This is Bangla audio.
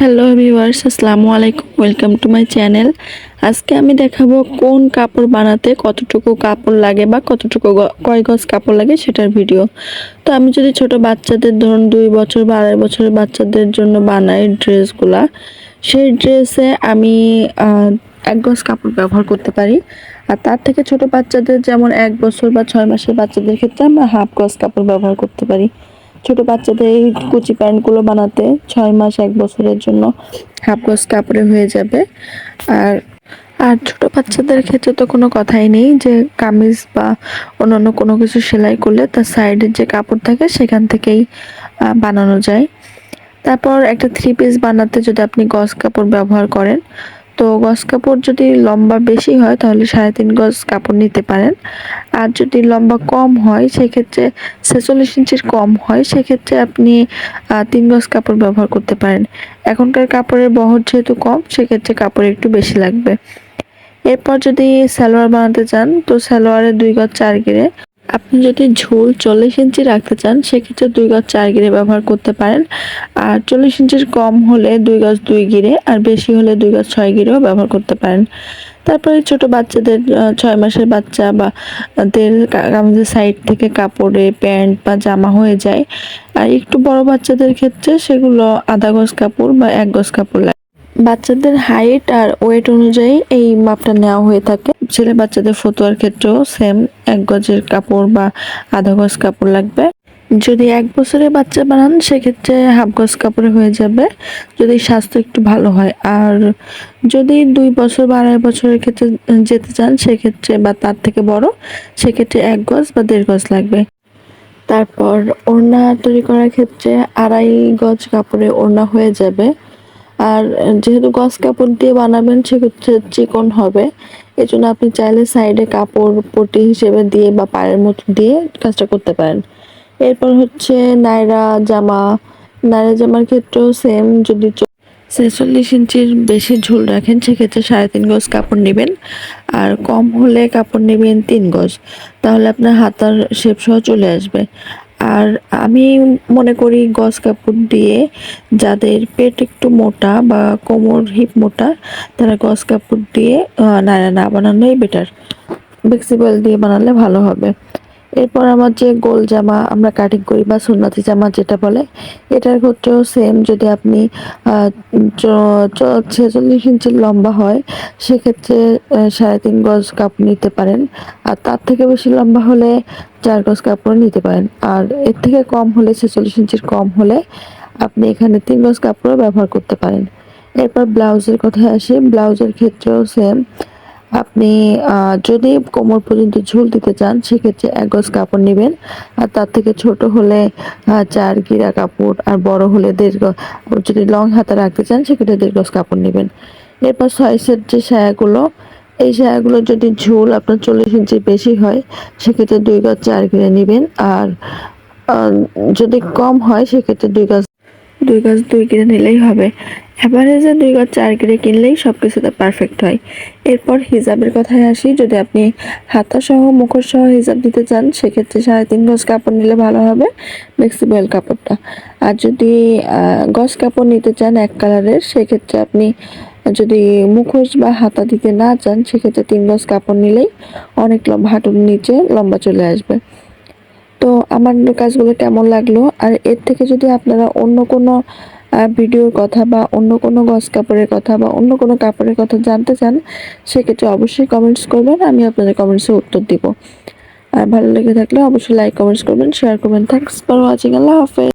হ্যালো ভিউয়ার্স আসসালামু আলাইকুম ওয়েলকাম টু মাই চ্যানেল আজকে আমি দেখাবো কোন কাপড় বানাতে কতটুকু কাপড় লাগে বা কতটুকু কয় গজ কাপড় লাগে সেটার ভিডিও তো আমি যদি ছোট বাচ্চাদের, ধরুন দুই বছর বা আড়াই বছরের বাচ্চাদের জন্য বানাই ড্রেসগুলা, সেই ড্রেসে আমি এক গজ কাপড় ব্যবহার করতে পারি। আর তার থেকে ছোট বাচ্চাদের যেমন এক বছর বা ছয় মাসের বাচ্চাদের ক্ষেত্রে আমরা হাফ গজ কাপড় ব্যবহার করতে পারি। ছোট বাচ্চাদের এই কুচি প্যান্টগুলো বানাতে ছয় মাস, এক বছরের জন্য হাফ গজ কাপড়ে হয়ে যাবে। আর আর ছোট বাচ্চাদের ক্ষেত্রে তো কোনো কথাই নেই যে কামিজ বা অন্যান্য কোনো কিছু সেলাই করলে তার সাইডের যে কাপড় থাকে সেখান থেকেই বানানো যায়। তারপর একটা থ্রি পিস বানাতে যদি আপনি গজ কাপড় ব্যবহার করেন তো গজ কাপড় যদি লম্বা বেশি হয়, তাহলে সাড়ে তিন গজ কাপড় নিতে পারেন। আর যদি লম্বা কম হয়, সেক্ষেত্রে ছেচল্লিশ ইঞ্চির কম হয়, সেক্ষেত্রে আপনি তিন গজ কাপড় ব্যবহার করতে পারেন। এখনকার কাপড়ের বহর যেহেতু কম, সেক্ষেত্রে কাপড় একটু বেশি লাগবে। এরপর যদি সালোয়ার বানাতে চান, তো সালোয়ারে দুই গজ চার গিরে আপনি যদি ঝোল চল্লিশ ইঞ্চি রাখতে চান, সেক্ষেত্রে দুই গজ চার গিরে ব্যবহার করতে পারেন। আর চল্লিশ ইঞ্চির কম হলে দুই গজ দুই গিরে, আর বেশি হলে দুই গজ ছয় গিরেও ব্যবহার করতে পারেন। তারপরে ছোট বাচ্চাদের ছয় মাসের বাচ্চা বা দের আমাদের সাইড থেকে কাপড়ে প্যান্ট বা জামা হয়ে যায়। আর একটু বড় বাচ্চাদের ক্ষেত্রে সেগুলো আধা গজ কাপড় বা এক গজ কাপড় লাগে বাচ্চাদের হাইট আর ওয়েট অনুযায়ী এই মাপটা নেওয়া হয়ে থাকে। ছেলে বাচ্চাদের ফতুয়ার ক্ষেত্রেও সেম এক গজের কাপড় বা আধা গজ কাপড় লাগবে। যদি এক বছরের বাচ্চা বানান, সেক্ষেত্রে হাফ গজ কাপড়ে হয়ে যাবে। যদি স্বাস্থ্য একটু ভালো হয়। আর যদি দুই বছর বা আড়াই বছরের ক্ষেত্রে যেতে চান, সেক্ষেত্রে বা তার থেকে বড়, সেক্ষেত্রে এক গজ বা দেড় গজ লাগবে। তারপর ওড়না তৈরি করার ক্ষেত্রে আড়াই গজ কাপড়ে ওড়না হয়ে যাবে। আর যেহেতু গস কাপড় দিয়ে বানাবেন, সেক্ষেত্রে চিকন হবে। এজন্য আপনি চাইলে সাইডে কাপড় পটি হিসেবে দিয়ে বা পায়ের মতো দিয়ে কাজটা করতে পারেন। এরপর হচ্ছে নায়রা জামা। নায়রা জামার ক্ষেত্রেও সেম যদি ছেচল্লিশ ইঞ্চির বেশি ঝুল রাখেন, সেক্ষেত্রে সাড়ে তিন গজ কাপড় নেবেন। আর কম হলে কাপড় নেবেন তিন গজ। তাহলে আপনার হাতার শেপ সহ চলে আসবে। আর আমি মনে করি গজ কাপড় দিয়ে যাদের পেট একটু মোটা বা কোমর হিপ মোটা, তারা গজ কাপড় দিয়ে নাড়া না বানানোই বেটার ফ্লেক্সিবল দিয়ে বানালে ভালো হবে। এরপর আমার যে গোল জামা আমরা কাটিং করি বা সুন্নতি জামা যেটা বলে, এটার ক্ষেত্রেও সেম যদি আপনি ছেচল্লিশ ইঞ্চির লম্বা হয়, সেক্ষেত্রে সাড়ে তিন গজ কাপড় নিতে পারেন। আর তার থেকে বেশি লম্বা হলে চার গজ কাপড় নিতে পারেন। আর এর থেকে কম হলে, ছেচল্লিশ ইঞ্চির কম হলে আপনি এখানে তিন গজ কাপড়ও ব্যবহার করতে পারেন। এরপর ব্লাউজের কথায় আসি, ব্লাউজের ক্ষেত্রেও সেম আপনি যদি কোমর পর্যন্ত ঝুল দিতে চান, সেক্ষেত্রে এক গজ কাপড় নেবেন। আর তার থেকে ছোট হলে চার গিরা কাপড়, আর বড় হলে দেড় গজ যদি লং হাতা রাখতে চান, সেক্ষেত্রে দেড় গজ কাপড় নেবেন। এরপর ছয় সেট যে সায়াগুলো, এই সায়াগুলো যদি ঝুল আপনার চল্লিশ ইঞ্চি বেশি হয়, সেক্ষেত্রে দুই গজ চার গিরে নেবেন। আর যদি কম হয়, সেক্ষেত্রে দুই গজ, দুই গাছ দুই কিনে নিলেই হবে। অ্যাভারেজে দুই গজ চার কিনে কিনলেই সব কিছুতে পারফেক্ট হয়। এরপর হিজাবের কথায় আসি, যদি আপনি হাতা সহ মুখর সহ হিজাব দিতে চান, সেক্ষেত্রে সাড়ে তিন গজ কাপড় নিলে ভালো হবে ফ্লেক্সিবল কাপড়টা। আর যদি গজ কাপড় নিতে চান এক কালারের, সেক্ষেত্রে আপনি যদি মুখোশ বা হাতা দিতে না চান, সেক্ষেত্রে তিন গজ কাপড় নিলেই অনেক লম্বা হাঁটুর নিচে লম্বা চলে আসবে। তো আমার কাজগুলো কেমন লাগল? আর এর থেকে যদি আপনারা অন্য কোনো ভিডিওর কথা বা অন্য কোনো গস কাপড়ের কথা বা অন্য কোনো কাপড়ের কথা জানতে চান, সেক্ষেত্রে অবশ্যই কমেন্টস করবেন, আমি আপনাদের কমেন্টসে উত্তর দিব। আর ভালো লেগে থাকলে অবশ্যই লাইক কমেন্টস করবেন শেয়ার করবেন। থ্যাংকস ফর ওয়াচিং আল্লাহ হাফেজ।